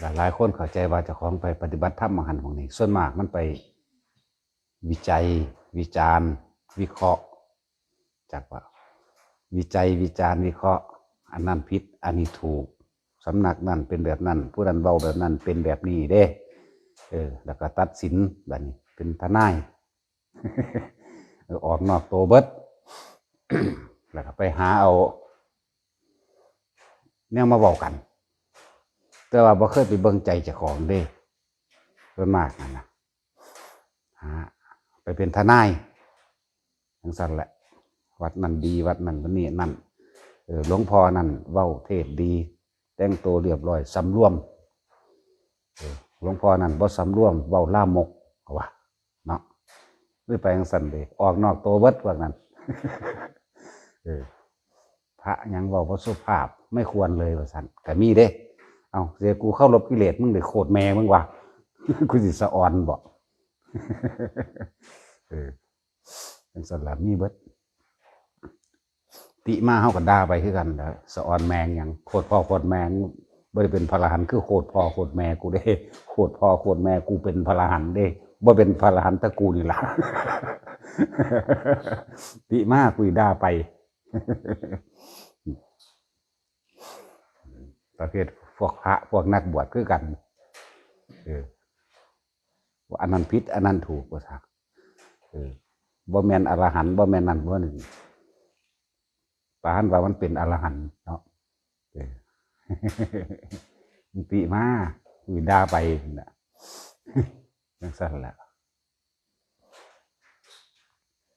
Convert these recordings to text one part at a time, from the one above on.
หลายหลายคนเข้าใจว่าจะของไปปฏิบัติธรรมมหันของนี้ ส่วนมากมันไปวิจัย วิจารณ์ วิเคราะห์จากว่า วิจัยวิจารณ์วิเคราะห์ อันนั้นผิดอันนี้ถูกสำนักนั่นเป็นแบบนั้น ผู้นั้นเบาแบบนั้น เป็นแบบนี้เด้ เออ แล้วก็ตัดสินแบบนี้ เป็นทนายออกนอกตัวเบิดแล้วก็ไปหาเอาแนวมาบอกกัน แต่ว่าบ่เคยไปเบิ่งใจเจ้าของเด้ส่วนมากนั่นนะหาไปเป็นทนายทั้งสั้นแหละ วัดนั่นดีวัดนั่นวันนี้นั่นเออหลวงพ่อนั่นเว้าเทศดี แต่งตัวเรียบร้อยสำรวมเออหลวงพ่อนั่นบ่สำรวมเว้าล่ามกเขาว่าเนาะไม่ไปทั้งสั้นเลยออกนอกตัวเบิดว่านั้นเออพระยังบอกว่าสุภาพไม่ควรเลยว่าสันแต่มีเด้ เอาเสียกูเข้าลบกิเลสมึงเลยโคตรแม่มึงวะกูสิสะออนบอกเออเป็นสลับมีเบิดติมาเฮากับด่าไปคือกันแล้วสะออนแมงหยังโคตรพ่อโคตรแมงบ่ได้เป็นพระรหันต์คือโคตรพ่อโคตรแม่กูเด้โคตรพ่อโคตรแม่กูเป็นพระรหันต์เด้บ่เป็นพระรหันต์ตะกูนี่ละติมาคุยด่าไป ประเภท พวกพระพวกนักบวชคือกันเออว่าอันนั้นผิดอันนั้นถูกว่าซักเออบ่แมนอรหันต์บ่แมนนั่นบ่หนึ่งปานว่ามันเป็นอรหันต์เนาะเออมันติมาวิดาไปน่ะจังซั่นแหละ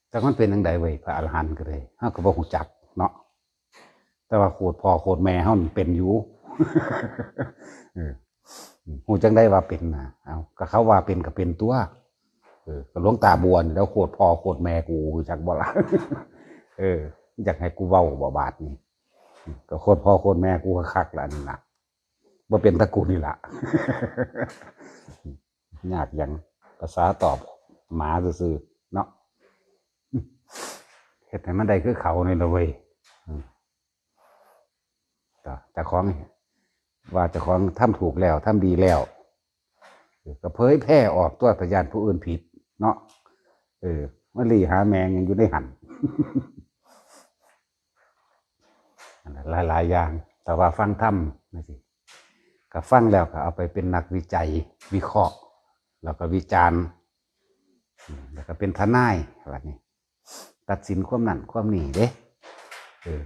แต่มันเป็นจังไดเว้ยพระอรหันต์ก็เลยเฮาก็บ่ฮู้จักเนาะแต่ว่าโคตรพ่อโคตรแม่เฮาเป็นอยู่ หูจังได้ว่าเป็นนะเอาก็เขาว่าเป็นก็เป็นตัว เออก็หลวงตาบวนแล้วโคตรพ่อโคตรแม่กูจักบ่ละเอออยากให้กูเว้าบ่บาดนี่ก็โคตรพ่อโคตรแม่กูคักละนี่นะบ่เป็นตะกูนี่ละยากยังภาษาตอบหมาซื่อเนาะเฮ็ดให้มันได้คือเขานี่ละเว้ยแต่แต่ของ ว่าเจะของทำถูกแล้วทำดีแล้วก็เผยแพร่ออกตัวพยานผู้อื่นผิด เนาะเออมันลีหาแมงยังอยู่ในหันหลายหลายอย่าง แต่ว่าฟังธรรมนะสิก็ฟังแล้วก็เอาไปเป็นนักวิจัย วิเคราะห์ แล้วก็วิจารณ์แล้วก็เป็นทนายอะไรนี่ตัดสินความนั่นความนี่เด้เออ